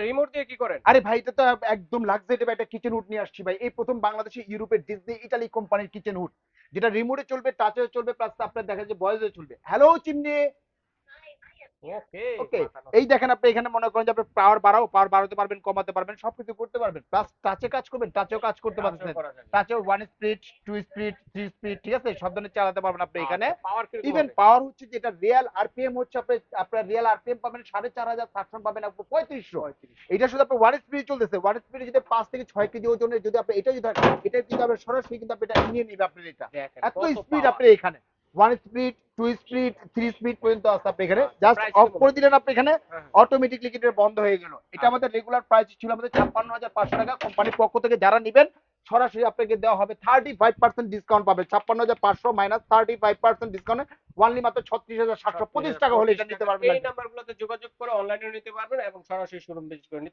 Remote দিয়ে কি আরে ভাই তো একদম কিচেন নিয়ে আসছি ভাই। এই প্রথম ইউরোপের ইটালি কোম্পানির কিচেন হুড যেটা চলবে চলবে আপনার দেখা যায় ভয়েসে চলবে। Hello chimney! ওকে ওকে এই দেখেন আপনি এখানে মনে করেন যে আপনি পাওয়ার বাড়াও পাওয়ার বাড়াতে পারবেন কমাতে পারবেন সবকিছু করতে পারবেন। প্লাস টাচে কাজ করবেন টাচেও কাজ করতে পারবেন টাচে one speed two speed three speed ঠিক আছে? সব ধরনের চালাতে পারবেন আপনি এখানে। ইভেন পাওয়ার হচ্ছে যেটা রিয়েল আরপিএম হচ্ছে আপনি আপনার রিয়েল আরপিএম পাবেন সাড়ে চার হাজার সাকশন পাবেন আপনার পঁয়ত্রিশশো। এটা শুধু আপনার ওয়ান স্পিড চলতেছে। ওয়ান স্পিডে যদি পাঁচ থেকে ছয় কেজি ওজনের যদি আপনি এটা যদি এটা কিন্তু আপনার সরাসরি কিন্তু আপনি এটা নিয়ে নিবে আপনার এটা। এত স্পিড আপনি এখানে। One speed two speed three speed পর্যন্ত আছে আপনি এখানে। জাস্ট অফ করে দিলেন আপনি এখানে হ্যাঁ। অটোমেটিকলি কিন্তু বন্ধ হয়ে গেল। এটা আমাদের রেগুলার প্রাইস ছিল আমাদের ছাপ্পান্ন হাজার পাঁচশো টাকা। কোম্পানির পক্ষ থেকে যারা নেবেন সরাসরি আপনাকে দেওয়া হবে থার্টি ফাইভ পার্সেন্ট ডিসকাউন্ট পাবেন। ছাপ্পান্ন হাজার পাঁচশো মাইনাস থার্টি ফাইভ পার্সেন্ট ডিসকাউন্টে ওয়ানলি মাত্র ছত্রিশ হাজার সাতশো পঁচিশ টাকা হলে এটা নিতে পারবেন এই নাম্বারগুলোতে যোগাযোগ করে অনলাইনে নিতে পারবেন এবং সরাসরি শোরুম ভিজিট করে নিতে